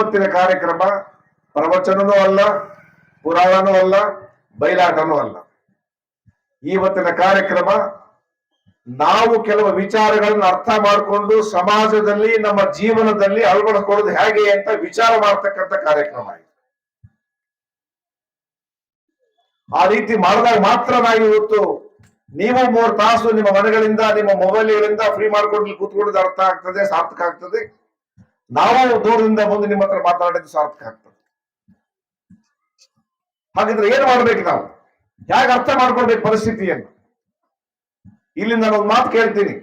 ಇವತ್ತಿನ ಕಾರ್ಯಕ್ರಮ ಪ್ರವಚನನೂ ಅಲ್ಲ, ಪುರಾಣನೂ ಅಲ್ಲ ಬಯಲಾಟನೂ ಅಲ್ಲ. ಇವತ್ತಿನ ಕಾರ್ಯಕ್ರಮ ನಾವು ಕೆಲವು ವಿಚಾರಗಳನ್ನು ಅರ್ಥ ಮಾಡಿಕೊಂಡು ಸಮಾಜದಲ್ಲಿ, ನಮ್ಮ ಜೀವನದಲ್ಲಿ ಅಳವಡಿಸ್ಕೊಳ್ಳೋದು ಹೇಗೆ ಅಂತ ವಿಚಾರ ಮಾಡ್ತಕ್ಕಂಥ ಕಾರ್ಯಕ್ರಮ ಇದು. ಆ ರೀತಿ ಮಾಡಿದಾಗ ಮಾತ್ರ ನಾವು ಇವತ್ತು ನೀವು ಮೂರು ತಾಸು ನಿಮ್ಮ ಮನೆಗಳಿಂದ, ನಿಮ್ಮ ಮೊಬೈಲ್ಗಳಿಂದ ಫ್ರೀ ಮಾಡ್ಕೊಂಡು ಕೂತ್ಕೊಳ್ಳೋದು ಅರ್ಥ ಆಗ್ತದೆ, ಸಾರ್ಥಕ ಆಗ್ತದೆ. ನಾವು ದೂರದಿಂದ ಬಂದು ನಿಮ್ಮ ಹತ್ರ ಮಾತನಾಡಿದ್ದು ಸಾರ್ಥಕ ಆಗ್ತದೆ. ಹಾಗಿದ್ರೆ ಏನ್ ಮಾಡ್ಬೇಕು ನಾವು? ಹೇಗೆ ಅರ್ಥ ಮಾಡ್ಕೊಳ್ಬೇಕು ಪರಿಸ್ಥಿತಿಯನ್ನು? ಇಲ್ಲಿ ನಾನು ಒಂದು ಮಾತು ಕೇಳ್ತೀನಿ.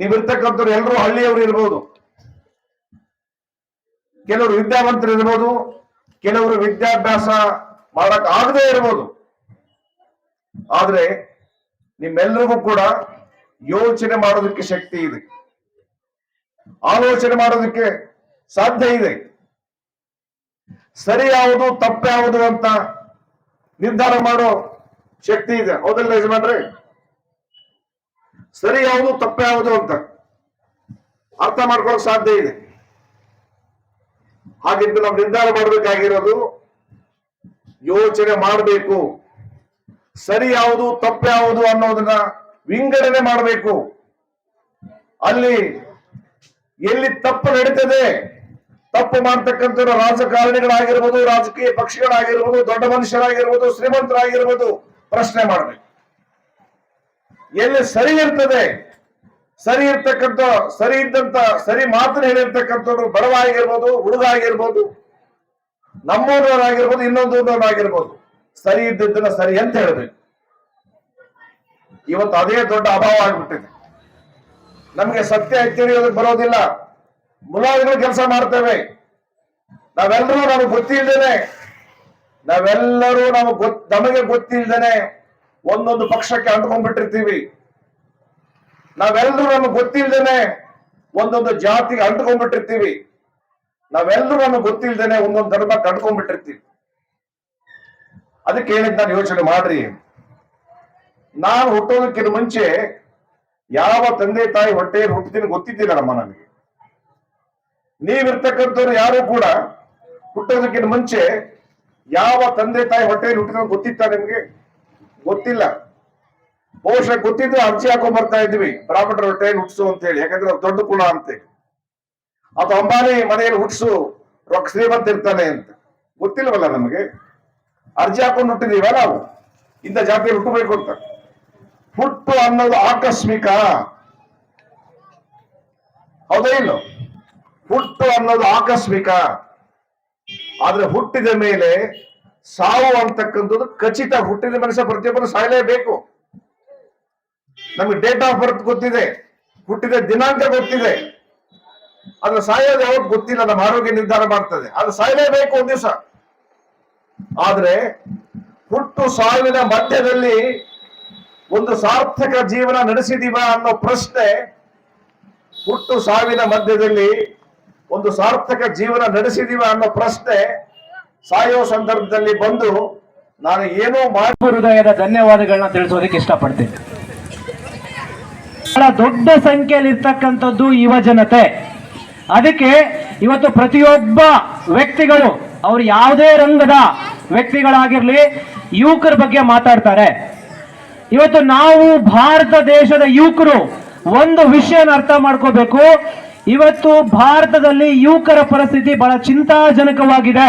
ನೀವಿರ್ತಕ್ಕಂಥವ್ರು ಎಲ್ಲರೂ ಹಳ್ಳಿಯವರು ಇರ್ಬೋದು. ಕೆಲವರು ವಿದ್ಯಾವಂತರು ಇರ್ಬೋದು, ಕೆಲವರು ವಿದ್ಯಾಭ್ಯಾಸ ಮಾಡಕ್ ಆಗದೇ ಇರ್ಬೋದು. ಆದ್ರೆ ನಿಮ್ಮೆಲ್ಲರಿಗೂ ಕೂಡ ಯೋಚನೆ ಮಾಡೋದಕ್ಕೆ ಶಕ್ತಿ ಇದೆ. ಆಲೋಚನೆ ಮಾಡೋದಕ್ಕೆ ಸಾಧ್ಯ ಇದೆ. ಸರಿ ಯಾವುದು ತಪ್ಪು ಯಾವುದು ಅಂತ ನಿರ್ಧಾರ ಮಾಡೋ ಶಕ್ತಿ ಇದೆ. ಹೌದಲ್ಲ ಯಜಮಾನ್ರಿ? ಸರಿ ಯಾವುದು ತಪ್ಪು ಯಾವುದು ಅಂತ ಅರ್ಥ ಮಾಡ್ಕೊಳ್ಳೋಕೆ ಸಾಧ್ಯ ಇದೆ. ಹಾಗಿದ್ದು ನಾವು ನಿರ್ಧಾರ ಮಾಡಬೇಕಾಗಿರೋದು ಯೋಚನೆ ಮಾಡಬೇಕು. ಸರಿ ಯಾವುದು ತಪ್ಪು ಯಾವುದು ಅನ್ನೋದನ್ನ ವಿಂಗಡಣೆ ಮಾಡಬೇಕು. ಅಲ್ಲಿ ಎಲ್ಲಿ ತಪ್ಪು ನಡೀತದೆ? ತಪ್ಪು ಮಾಡ್ತಕ್ಕಂಥ ರಾಜಕಾರಣಿಗಳಾಗಿರ್ಬೋದು, ರಾಜಕೀಯ ಪಕ್ಷಗಳಾಗಿರ್ಬೋದು, ದೊಡ್ಡ ಮನುಷ್ಯರಾಗಿರ್ಬೋದು, ಶ್ರೀಮಂತರಾಗಿರ್ಬೋದು ಪ್ರಶ್ನೆ ಮಾಡಬೇಕು. ಎಲ್ಲಿ ಸರಿ ಇರ್ತದೆ? ಸರಿ ಇರ್ತಕ್ಕಂಥ, ಸರಿ ಇದ್ದಂತ ಸರಿ ಮಾತನ್ನ ಹೇಳಿರ್ತಕ್ಕಂಥವ್ರು ಬಡವ ಆಗಿರ್ಬೋದು ಹುಡುಗ ಆಗಿರ್ಬೋದು ನಮ್ಮೂರವರಾಗಿರ್ಬೋದು ಇನ್ನೊಂದೂರವರಾಗಿರ್ಬೋದು ಸರಿ ಇದ್ದದ್ದನ್ನ ಸರಿ ಅಂತ ಹೇಳಬೇಕು. ಇವತ್ತು ಅದೇ ದೊಡ್ಡ ಅಭಾವ ಆಗ್ಬಿಟ್ಟಿದೆ. ನಮಗೆ ಸತ್ಯ ಎಚ್ಚರಿಯೋದಕ್ಕೆ ಬರೋದಿಲ್ಲ. ಮುಲಾಜಿಗಳು ಕೆಲಸ ಮಾಡ್ತೇವೆ. ನಾವೆಲ್ಲರೂ ನಮಗೆ ಗೊತ್ತಿಲ್ದೇನೆ, ನಾವೆಲ್ಲರೂ ನಮಗೆ ಗೊತ್, ನಮಗೆ ಗೊತ್ತಿಲ್ದೇನೆ ಒಂದೊಂದು ಪಕ್ಷಕ್ಕೆ ಅಂಟ್ಕೊಂಡ್ಬಿಟ್ಟಿರ್ತೀವಿ. ನಾವೆಲ್ಲರೂ ನಮಗೆ ಗೊತ್ತಿಲ್ದೇನೆ ಒಂದೊಂದು ಜಾತಿಗೆ ಅಂಟ್ಕೊಂಡ್ಬಿಟ್ಟಿರ್ತೀವಿ. ನಾವೆಲ್ಲರೂ ನಮಗೆ ಗೊತ್ತಿಲ್ದೇನೆ ಒಂದೊಂದು ಧರ್ಮಕ್ಕೆ ಅಂಟ್ಕೊಂಡ್ಬಿಟ್ಟಿರ್ತೀವಿ. ಅದಕ್ಕೆ ಹೇಳಿದ್ ನಾನು ಯೋಚನೆ ಮಾಡ್ರಿ. ನಾನು ಹುಟ್ಟೋದಕ್ಕಿಂತ ಮುಂಚೆ ಯಾವ ತಂದೆ ತಾಯಿ ಹೊಟ್ಟೆಯಲ್ಲಿ ಹುಟ್ಟಿದ್ದೀನಿ ಗೊತ್ತಿದ್ದಿಲ್ಲಮ್ಮ ನನಗೆ ನೀವಿರ್ತಕ್ಕಂಥವ್ರು ಯಾರು ಕೂಡ ಹುಟ್ಟೋದಕ್ಕಿಂತ ಮುಂಚೆ ಯಾವ ತಂದೆ ತಾಯಿ ಹೊಟ್ಟೆಯಲ್ಲಿ ಹುಟ್ಟಿದ ಗೊತ್ತಿತ್ತ ನಿಮ್ಗೆ? ಗೊತ್ತಿಲ್ಲ. ಬಹುಶಃ ಗೊತ್ತಿದ್ರೆ ಅರ್ಜಿ ಹಾಕೊಂಡ್ ಬರ್ತಾ ಇದ್ವಿ ಬ್ರಾಹ್ಮಣರ ಹೊಟ್ಟೆಯಲ್ಲಿ ಹುಟ್ಟಿಸು ಅಂತ ಹೇಳಿ. ಯಾಕಂದ್ರೆ ಅವ್ರು ದೊಡ್ಡ ಕುಲ ಅಂತೆ ಅಥವಾ ಅಂಬಾನಿ ಮನೆಯಲ್ಲಿ ಹುಟ್ಟಿಸು, ರೊಕ್ಕ ಶ್ರೀಮಂತ ಇರ್ತಾನೆ ಅಂತ. ಗೊತ್ತಿಲ್ವಲ್ಲ ನಮಗೆ? ಅರ್ಜಿ ಹಾಕೊಂಡು ಹುಟ್ಟಿದೀವ ನಾವು ಇಂಥ ಜಾತಿಯಲ್ಲಿ ಹುಟ್ಟಬೇಕು ಅಂತ. ಹುಟ್ಟು ಅನ್ನೋದು ಆಕಸ್ಮಿಕ. ಹೌದೇ ಇಲ್ಲ ಹುಟ್ಟು ಅನ್ನೋದು ಆಕಸ್ಮಿಕ. ಆದ್ರೆ ಹುಟ್ಟಿದ ಮೇಲೆ ಸಾವು ಅಂತಕ್ಕಂಥದ್ದು ಖಚಿತ ಹುಟ್ಟಿದ ಮನುಷ್ಯ ಪ್ರತಿಯೊಬ್ಬರು ಸಾಯಲೇಬೇಕು. ನಮಗೆ ಡೇಟ್ ಆಫ್ ಬರ್ತ್ ಗೊತ್ತಿದೆ, ಹುಟ್ಟಿದ ದಿನಾಂಕ ಗೊತ್ತಿದೆ. ಆದ್ರೆ ಸಾಯೋದು ಯಾವಾಗ ಗೊತ್ತಿಲ್ಲ, ನಮ್ಮ ಆರೋಗ್ಯ ನಿರ್ಧಾರ ಮಾಡ್ತದೆ. ಅದು ಸಾಯಲೇಬೇಕು ಒಂದ್ ದಿವಸ. ಆದ್ರೆ ಹುಟ್ಟು ಸಾವಿನ ಮಧ್ಯದಲ್ಲಿ ಒಂದು ಸಾರ್ಥಕ ಜೀವನ ನಡೆಸಿದೀವ ಅನ್ನೋ ಪ್ರಶ್ನೆ ಹುಟ್ಟು ಸಾವಿನ ಮಧ್ಯದಲ್ಲಿ ಒಂದು ಸಾರ್ಥಕ ಜೀವನ ನಡೆಸಿದೀವ ಅನ್ನೋ ಪ್ರಶ್ನೆ ಸಾಯೋ ಸಂದರ್ಭದಲ್ಲಿ ಬಂದು ನಾನು ಏನೋ ಮಾಡಿ ಹೃದಯದ ಧನ್ಯವಾದಗಳನ್ನ ತಿಳಿಸೋದಕ್ಕೆ ಇಷ್ಟಪಡ್ತೀನಿ. ಬಹಳ ದೊಡ್ಡ ಸಂಖ್ಯೆಯಲ್ಲಿ ಇರ್ತಕ್ಕಂಥದ್ದು ಯುವ ಜನತೆ. ಅದಕ್ಕೆ ಇವತ್ತು ಪ್ರತಿಯೊಬ್ಬ ವ್ಯಕ್ತಿಗಳು, ಅವರು ಯಾವುದೇ ರಂಗದ ವ್ಯಕ್ತಿಗಳಾಗಿರ್ಲಿ, ಯುವಕರ ಬಗ್ಗೆ ಮಾತಾಡ್ತಾರೆ. ಇವತ್ತು ನಾವು ಭಾರತ ದೇಶದ ಯುವಕರು ಒಂದು ವಿಷಯನ ಅರ್ಥ ಮಾಡ್ಕೋಬೇಕು. ಇವತ್ತು ಭಾರತದಲ್ಲಿ ಯುವಕರ ಪರಿಸ್ಥಿತಿ ಬಹಳ ಚಿಂತಾಜನಕವಾಗಿದೆ.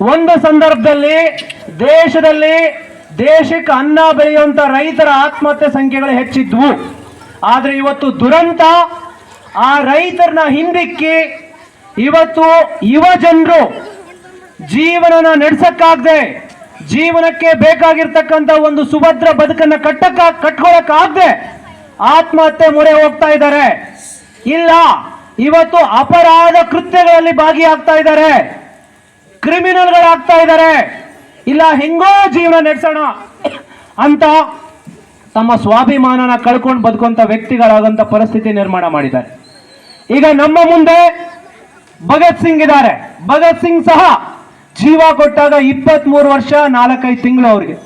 ಒಂದು ಸಂದರ್ಭದಲ್ಲಿ ದೇಶದಲ್ಲಿ ದೇಶಕ್ಕೆ ಅನ್ನ ಬೆಳೆಯುವಂತ ರೈತರ ಆತ್ಮಹತ್ಯೆ ಸಂಖ್ಯೆಗಳು ಹೆಚ್ಚಿದ್ವು. ಆದ್ರೆ ಇವತ್ತು ದುರಂತ. ಆ ರೈತರನ್ನ ಹಿಂದಿಕ್ಕಿ ಇವತ್ತು ಯುವ ಜನರು ಜೀವನನ ನಡೆಸಕ್ಕಾಗದೆ ಜೀವನಕ್ಕೆ ಬೇಕಾಗಿರ್ತಕ್ಕಂಥ ಒಂದು ಸುಭದ್ರ ಬದುಕನ್ನ ಕಟ್ಟಕ್ಕ ಕಟ್ಕೊಳಕ್ಕಾಗದೆ ಆತ್ಮಹತ್ಯೆ ಮೊರೆ ಹೋಗ್ತಾ ಇದ್ದಾರೆ. ಇಲ್ಲ, ಇವತ್ತು ಅಪರಾಧ ಕೃತ್ಯಗಳಲ್ಲಿ ಭಾಗಿಯಾಗ್ತಾ ಇದ್ದಾರೆ. ಕ್ರಿಮಿನಲ್ಗಳಾಗ್ತಾ ಇದ್ದಾರೆ. ಇಲ್ಲ, ಹೆಂಗೋ ಜೀವನ ನಡೆಸೋಣ ಅಂತ ತಮ್ಮ ಸ್ವಾಭಿಮಾನನ ಕಳ್ಕೊಂಡು ಬದುಕುವಂತ ವ್ಯಕ್ತಿಗಳಾದಂತ ಪರಿಸ್ಥಿತಿ ನಿರ್ಮಾಣ ಮಾಡಿದ್ದಾರೆ. ಈಗ ನಮ್ಮ ಮುಂದೆ ಭಗತ್ ಸಿಂಗ್ ಇದ್ದಾರೆ. ಭಗತ್ ಸಿಂಗ್ ಸಹ ಜೀವ ಕೊಟ್ಟಾಗ ಇಪ್ಪತ್ತ್ ಮೂರು ವರ್ಷ, ನಾಲ್ಕೈದು ತಿಂಗಳು ಅವ್ರಿಗೆ.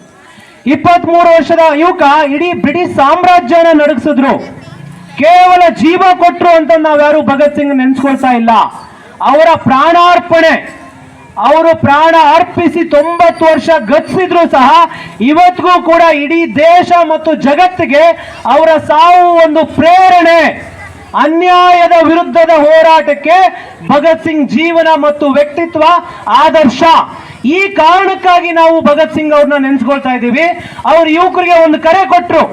ಇಪ್ಪತ್ತ್ ಮೂರು ವರ್ಷದ ಯುವಕ ಇಡೀ ಬ್ರಿಟಿಷ್ ಸಾಮ್ರಾಜ್ಯನ ನಡಗಿಸಿದ್ರು. ಕೇವಲ ಜೀವ ಕೊಟ್ಟರು ಅಂತ ನಾವ್ಯಾರು ಭಗತ್ ಸಿಂಗ್ ನೆನೆಸ್ಕೊಳ್ತಾ ಇಲ್ಲ. ಅವರ ಪ್ರಾಣಾರ್ಪಣೆ, ಅವರು ಪ್ರಾಣ ಅರ್ಪಿಸಿ ತೊಂಬತ್ತು ವರ್ಷ ಗತಿಸಿದ್ರು ಸಹ ಇವತ್ತಿಗೂ ಕೂಡ ಇಡೀ ದೇಶ ಮತ್ತು ಜಗತ್ತಿಗೆ ಅವರ ಸಾವು ಒಂದು ಪ್ರೇರಣೆ. ಅನ್ಯಾಯದ ವಿರುದ್ಧದ ಹೋರಾಟಕ್ಕೆ ಭಗತ್ ಸಿಂಗ್ ಜೀವನ ಮತ್ತು ವ್ಯಕ್ತಿತ್ವ ಆದರ್ಶ. ಈ ಕಾರಣಕ್ಕಾಗಿ ನಾವು ಭಗತ್ ಸಿಂಗ್ ಅವ್ರನ್ನ ನೆನೆಸ್ಕೊಳ್ತಾ ಇದ್ದೀವಿ. ಅವರು ಯುವಕರಿಗೆ ಒಂದು ಕರೆ ಕೊಟ್ಟರು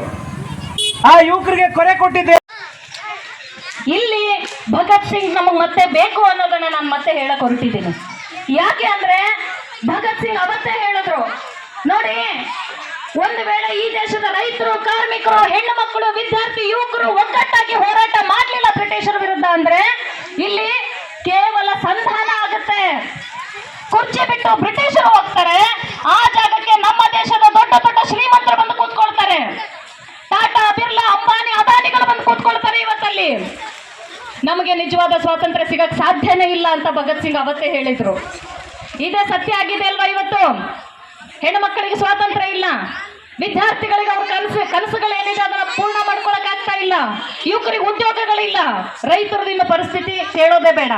ಆ ಯುವಕರಿಗೆ ಕರೆ ಕೊಟ್ಟಿದ್ದೆ. ಇಲ್ಲಿ ಭಗತ್ ಸಿಂಗ್ ನಮಗ್ ಮತ್ತೆ ಬೇಕು ಅನ್ನೋದನ್ನ ನಾನು ಮತ್ತೆ ಹೇಳಕ್ ಹೊರಟಿದ್ದೀನಿ. ಯಾಕೆ ಅಂದ್ರೆ ಭಗತ್ ಸಿಂಗ್ ಅವತ್ತೇ ಹೇಳಿದ್ರು, ನೋಡಿ, ಒಂದು ವೇಳೆ ಈ ದೇಶದ ರೈತರು, ಕಾರ್ಮಿಕರು, ಹೆಣ್ಣು ಮಕ್ಕಳು, ವಿದ್ಯಾರ್ಥಿ, ಯುವಕರು ಒಗ್ಗಟ್ಟಾಗಿ ಹೋರಾಟ ಮಾಡ್ಲಿಲ್ಲ ಬ್ರಿಟಿಷರ ವಿರುದ್ಧ ಅಂದ್ರೆ ಇಲ್ಲಿ ಕೇವಲ ಸಂಧಾನ ಆಗುತ್ತೆ ಕುರ್ಚಿ ಬಿಟ್ಟು ಬ್ರಿಟಿಷರು ಹೋಗ್ತಾರೆ ಆ ಜಾಗಕ್ಕೆ ನಮ್ಮ ದೇಶದ ದೊಡ್ಡ ದೊಡ್ಡ ಶ್ರೀಮಂತರು ಬಂದು ಕೂತ್ಕೊಳ್ತಾರೆ ಟಾಟಾ ಬಿರ್ಲಾ ಅಂಬಾನಿ ಅದಾನಿಗಳು ಬಂದು ಕೂತ್ಕೊಳ್ತಾರೆ ಇವತ್ತಲ್ಲಿ ನಮಗೆ ನಿಜವಾದ ಸ್ವಾತಂತ್ರ್ಯ ಸಿಗಕ್ ಸಾಧ್ಯನೇ ಇಲ್ಲ ಅಂತ ಭಗತ್ ಸಿಂಗ್ ಅವತ್ತೇ ಹೇಳಿದ್ರು. ಇದೇ ಸತ್ಯ ಆಗಿದೆ ಅಲ್ವಾ ಇವತ್ತು? ಹೆಣ್ಣು ಮಕ್ಕಳಿಗೆ ಸ್ವಾತಂತ್ರ್ಯ ಇಲ್ಲ. ವಿದ್ಯಾರ್ಥಿಗಳಿಗೆ ಅವ್ರ ಕನಸು ಕನಸುಗಳೇನಿದೆ ಅದನ್ನ ಪೂರ್ಣ ಮಾಡ್ಕೊಳಕ್ ಆಗ್ತಾ ಇಲ್ಲ. ಯುವಕರಿಗೆ ಉದ್ಯೋಗಗಳಿಲ್ಲ. ರೈತರದಿನ ಪರಿಸ್ಥಿತಿ ಹೇಳೋದೇ ಬೇಡ.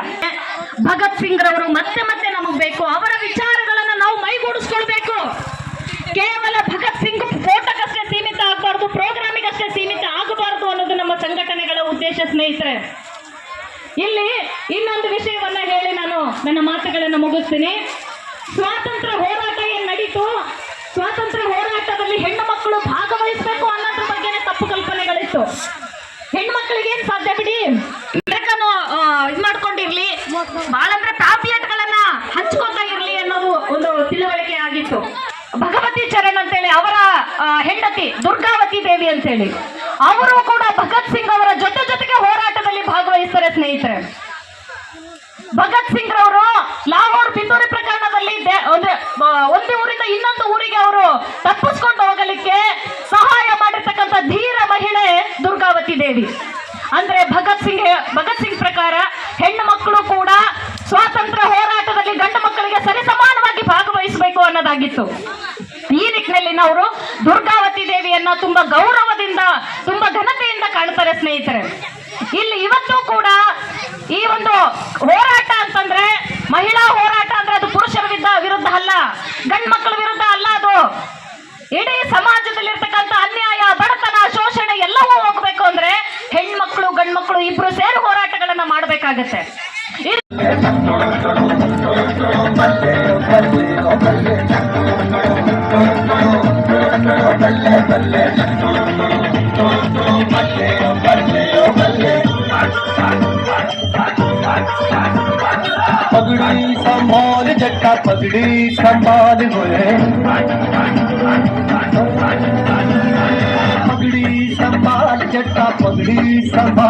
ಭಗತ್ ಸಿಂಗ್ ರವರು ಮತ್ತೆ ಮತ್ತೆ ನಮಗ್ ಬೇಕು. ಅವರ ವಿಚಾರಗಳನ್ನ ನಾವು ಮೈಗೂಡಿಸ್ಕೊಳ್ಬೇಕು. ಕೇವಲ ಭಗತ್ ಸಿಂಗ್ ಫೋಟೋಕ್ಕಷ್ಟೇ ಸೀಮಿತ ಆಗಬಾರ್ದು, ಪ್ರೋಗ್ರಾಮಿಗಷ್ಟೇ ಸೀಮಿತ ಆಗಬಾರ್ದು ಅನ್ನೋದು ನಮ್ಮ ಸಂಘಟನೆಗಳ ಉದ್ದೇಶ ಸ್ನೇಹಿತರೆ. ಇಲ್ಲಿ ಇನ್ನೊಂದು ವಿಷಯವನ್ನ ಹೇಳಿ ನಾನು ನನ್ನ ಮಾತುಗಳನ್ನು ಮುಗಿಸ್ತೀನಿ. ಸ್ವಾತಂತ್ರ್ಯ ಹೋರಾಟ ಏನ್ ನಡೀತು? ಸ್ವಾತಂತ್ರ್ಯ ಹೋರಾಟದಲ್ಲಿ ಹೆಣ್ಣು ಮಕ್ಕಳು ಭಾಗವಹಿಸಬೇಕು ಅನ್ನೋದ್ರ ಬಗ್ಗೆನೇ ತಪ್ಪು ಕಲ್ಪನೆಗಳಿತ್ತು. ಹೆಣ್ಮಕ್ಳಿಗೆ ಏನ್ ಸಾಧ್ಯ ಬಿಡಿ? ಇದು ಮಾಡ್ಕೊಂಡಿರ್ಲಿ. ಬಹಳ ಅಂದ್ರೆ ಗಳನ್ನ ಹಂಚ್ಕೋತಾ ಇರ್ಲಿ ಅನ್ನೋದು ಒಂದು ತಿಳುವಳಿಕೆ ಆಗಿತ್ತು. ಭಗವತಿ ಚರಣ್ ಅಂತೇಳಿ, ಅವರ ಹೆಂಡತಿ ದುರ್ಗಾವತಿ ದೇವಿ ಅಂತೇಳಿ. ಅವರು ಕೂಡ ಭಗತ್ ಸಿಂಗ್ ಅವರ ಜೊತೆ ಜೊತೆಗೆ ಹೋರಾಟದಲ್ಲಿ ಭಾಗವಹಿಸ್ತಾರೆ ಸ್ನೇಹಿತರೆ. ಭಗತ್ ಸಿಂಗ್ ರವರು ಲಾಹೋರ್ ಪಿತೂರಿ ಪ್ರಕರಣದಲ್ಲಿ ಒಂದು ಊರಿಂದ ಇನ್ನೊಂದು ಊರಿಗೆ ಅವರು ತಪ್ಪಿಸ್ಕೊಂಡು ಹೋಗಲಿಕ್ಕೆ ಸಹಾಯ ಮಾಡಿರ್ತಕ್ಕಂಥ ಧೀರ ಮಹಿಳೆ ದುರ್ಗಾವತಿ ದೇವಿ. ಅಂದ್ರೆ ಭಗತ್ ಸಿಂಗ್ ಭಗತ್ ಸಿಂಗ್ ಪ್ರಕಾರ ಹೆಣ್ಣು ಮಕ್ಕಳು ಕೂಡ ಸ್ವಾತಂತ್ರ್ಯ ಹೋರಾಟದಲ್ಲಿ ಗಂಡು ಮಕ್ಕಳಿಗೆ ಸರಿಸಮಾನವಾಗಿ ಭಾಗವಹಿಸಬೇಕು ಅನ್ನೋದಾಗಿತ್ತು. ಈ ನಿಟ್ಟಿನಲ್ಲಿ ನಾವು ದುರ್ಗಾವತಿ ದೇವಿಯನ್ನ ತುಂಬಾ ಗೌರವದಿಂದ ತುಂಬಾ ಘನತೆಯಿಂದ ಕಾಣ್ತಾರೆ ಸ್ನೇಹಿತರೆ ಇಲ್ಲಿ ಇವತ್ತು ಕೂಡ ಈ ಒಂದು ಹೋರಾಟ ಅಂತಂದ್ರೆ ಮಹಿಳಾ ಹೋರಾಟ ಅಂದ್ರೆ ಅದು ಪುರುಷರ ವಿರುದ್ಧ ವಿರುದ್ಧ ಅಲ್ಲ ಗಂಡು ಮಕ್ಕಳ ವಿರುದ್ಧ ಅಲ್ಲ ಅದು ಇಡೀ ಸಮಾಜದಲ್ಲಿರ್ತಕ್ಕಂಥ ಅನ್ಯಾಯ ಬಡತನ ಶೋಷಣೆ ಎಲ್ಲವೂ ಹೋಗ್ಬೇಕು ಅಂದ್ರೆ ಹೆಣ್ಮಕ್ಳು ಗಂಡ್ಮಕ್ಳು ಇಬ್ರು ಸೇರಿ ಹೋರಾಟಗಳನ್ನ ಮಾಡ್ಬೇಕಾಗತ್ತೆ ಇದು पगड़ी संभाल जट्टा पगड़ी संभाल गोए पगड़ी संभाल जट्टा पगड़ी संभाल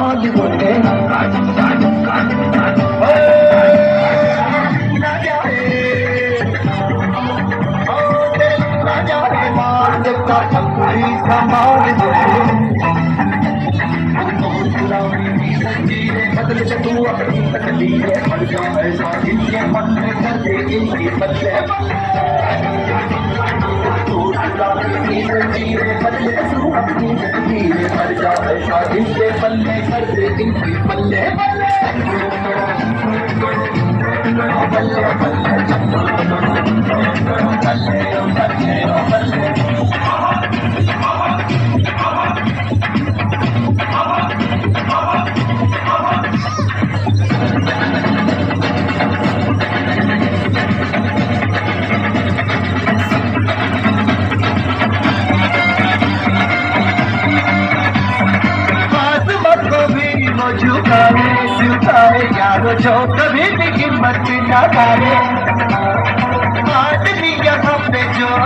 इनके पल्ले कर दे इनके पल्ले पल्ले पल्ले पल्ले पल्ले पल्ले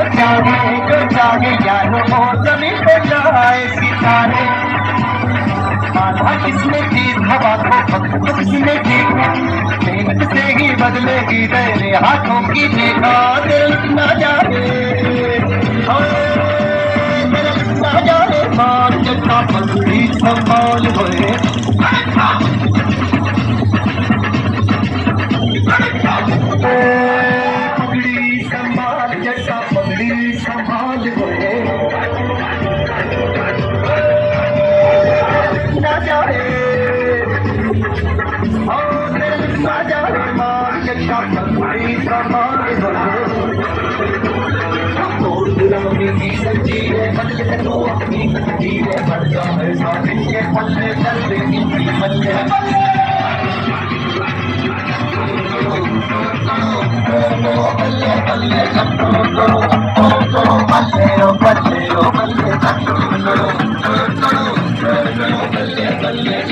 जाने जो जाने यार मौसम जाए सितारे। बाधा किसने थी हवा को किसने थी मेहनत से ही बदलेगी तेरे हाथों की देखा, दिल न जाने। जाने। मान जता पगड़ी संभाल होए। फरोश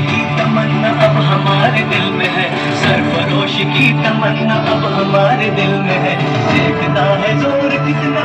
की तमन्ना अब हमारे दिल में है। सरफरोश की तमन्ना अब हमारे दिल में है। देखता है ज़ोर कितना